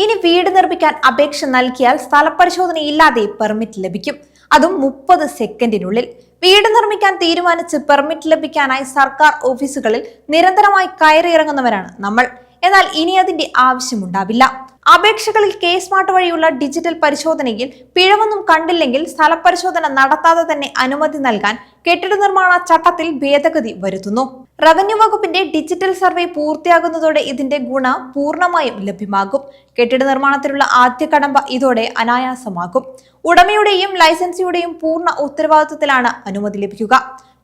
ഇനി വീട് നിർമ്മിക്കാൻ അപേക്ഷ നൽകിയാൽ സ്ഥലപരിശോധനയില്ലാതെ പെർമിറ്റ് ലഭിക്കും. അതും മുപ്പത് സെക്കൻഡിനുള്ളിൽ. വീട് നിർമ്മിക്കാൻ തീരുമാനിച്ച് പെർമിറ്റ് ലഭിക്കാനായി സർക്കാർ ഓഫീസുകളിൽ നിരന്തരമായി കയറിയിറങ്ങുന്നവരാണ് നമ്മൾ. എന്നാൽ ഇനി അതിന്റെ ആവശ്യമുണ്ടാവില്ല. അപേക്ഷകളിൽ കെ സ്മാർട്ട് വഴിയുള്ള ഡിജിറ്റൽ പരിശോധനയിൽ പിഴവൊന്നും കണ്ടില്ലെങ്കിൽ സ്ഥലപരിശോധന നടത്താതെ തന്നെ അനുമതി നൽകാൻ കെട്ടിട നിർമ്മാണ ചട്ടത്തിൽ ഭേദഗതി വരുത്തുന്നു. റവന്യൂ വകുപ്പിന്റെ ഡിജിറ്റൽ സർവേ പൂർത്തിയാകുന്നതോടെ ഇതിന്റെ ഗുണ പൂർണമായും ലഭ്യമാകും. കെട്ടിട നിർമ്മാണത്തിലുള്ള ആദ്യ കടമ്പ ഇതോടെ അനായാസമാകും. ഉടമയുടെയും ലൈസൻസിയുടെയും പൂർണ ഉത്തരവാദിത്വത്തിലാണ് അനുമതി ലഭിക്കുക.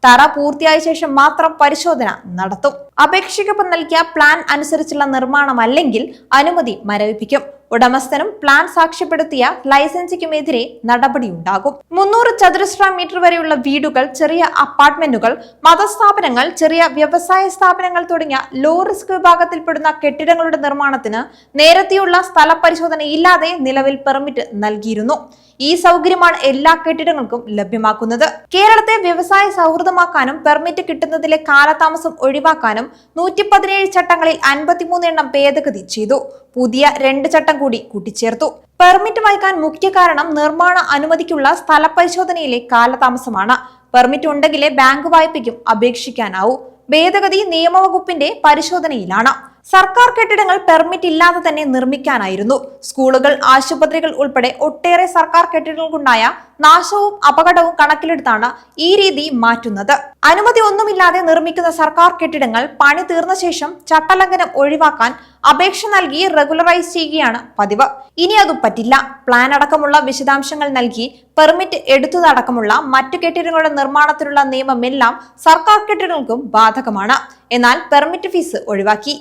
തറ പൂർത്തിയായ ശേഷം മാത്രം പരിശോധന നടത്തും. അപേക്ഷയ്ക്കൊപ്പം നൽകിയ പ്ലാൻ അനുസരിച്ചുള്ള നിർമ്മാണമല്ലെങ്കിൽ അനുമതി മരവിപ്പിക്കും. ഉടമസ്ഥനും പ്ലാൻ സാക്ഷ്യപ്പെടുത്തിയ ലൈസൻസിക്കുമെതിരെ നടപടിയുണ്ടാകും. മുന്നൂറ് ചതുരശ്ര മീറ്റർ വരെയുള്ള വീടുകൾ ചെറിയ അപ്പാർട്ട്മെന്റുകൾ മതസ്ഥാപനങ്ങൾ ചെറിയ വ്യവസായ സ്ഥാപനങ്ങൾ തുടങ്ങിയ ലോ റിസ്ക് വിഭാഗത്തിൽപ്പെടുന്ന കെട്ടിടങ്ങളുടെ നിർമ്മാണത്തിന് നേരത്തെയുള്ള സ്ഥല പരിശോധന ഇല്ലാതെ നിലവിൽ പെർമിറ്റ് നൽകിയിരുന്നു. ഈ സൗകര്യമാണ് എല്ലാ കെട്ടിടങ്ങൾക്കും ലഭ്യമാക്കുന്നത്. കേരളത്തെ വ്യവസായ സൗഹൃദമാക്കാനും പെർമിറ്റ് കിട്ടുന്നതിലെ കാലതാമസം ഒഴിവാക്കാനും നൂറ്റി പതിനേഴ് ചട്ടങ്ങളിൽ അൻപത്തിമൂന്ന് എണ്ണം ഭേദഗതി ചെയ്തു. പുതിയ രണ്ട് ചട്ടം കൂടി കൂട്ടിച്ചേർത്തു. പെർമിറ്റ് വായിക്കാൻ മുഖ്യ കാരണം നിർമ്മാണ അനുമതിക്കുള്ള സ്ഥലപരിശോധനയിലെ കാലതാമസമാണ്. പെർമിറ്റ് ഉണ്ടെങ്കിലേ ബാങ്ക് വായ്പയ്ക്കും അപേക്ഷിക്കാനാവൂ. ഭേദഗതി നിയമവകുപ്പിന്റെ പരിശോധനയിലാണ്. സർക്കാർ കെട്ടിടങ്ങൾ പെർമിറ്റ് ഇല്ലാതെ തന്നെ നിർമ്മിക്കാനായിരുന്നു. സ്കൂളുകൾ ആശുപത്രികൾ ഉൾപ്പെടെ ഒട്ടേറെ സർക്കാർ കെട്ടിടങ്ങൾക്കുണ്ടായ നാശവും അപകടവും കണക്കിലെടുത്താണ് ഈ രീതി മാറ്റുന്നത്. അനുമതി ഒന്നുമില്ലാതെ നിർമ്മിക്കുന്ന സർക്കാർ കെട്ടിടങ്ങൾ പണി തീർന്ന ശേഷം ചട്ടലംഘനം ഒഴിവാക്കാൻ അപേക്ഷ നൽകി റെഗുലറൈസ് ചെയ്യുകയാണ് പതിവ്. ഇനി അത് പറ്റില്ല. പ്ലാൻ അടക്കമുള്ള വിശദാംശങ്ങൾ നൽകി പെർമിറ്റ് എടുത്തതടക്കമുള്ള മറ്റു കെട്ടിടങ്ങളുടെ നിർമ്മാണത്തിനുള്ള നിയമമെല്ലാം സർക്കാർ കെട്ടിടങ്ങൾക്കും ബാധകമാണ്. എന്നാൽ പെർമിറ്റ് ഫീസ് ഒഴിവാക്കി.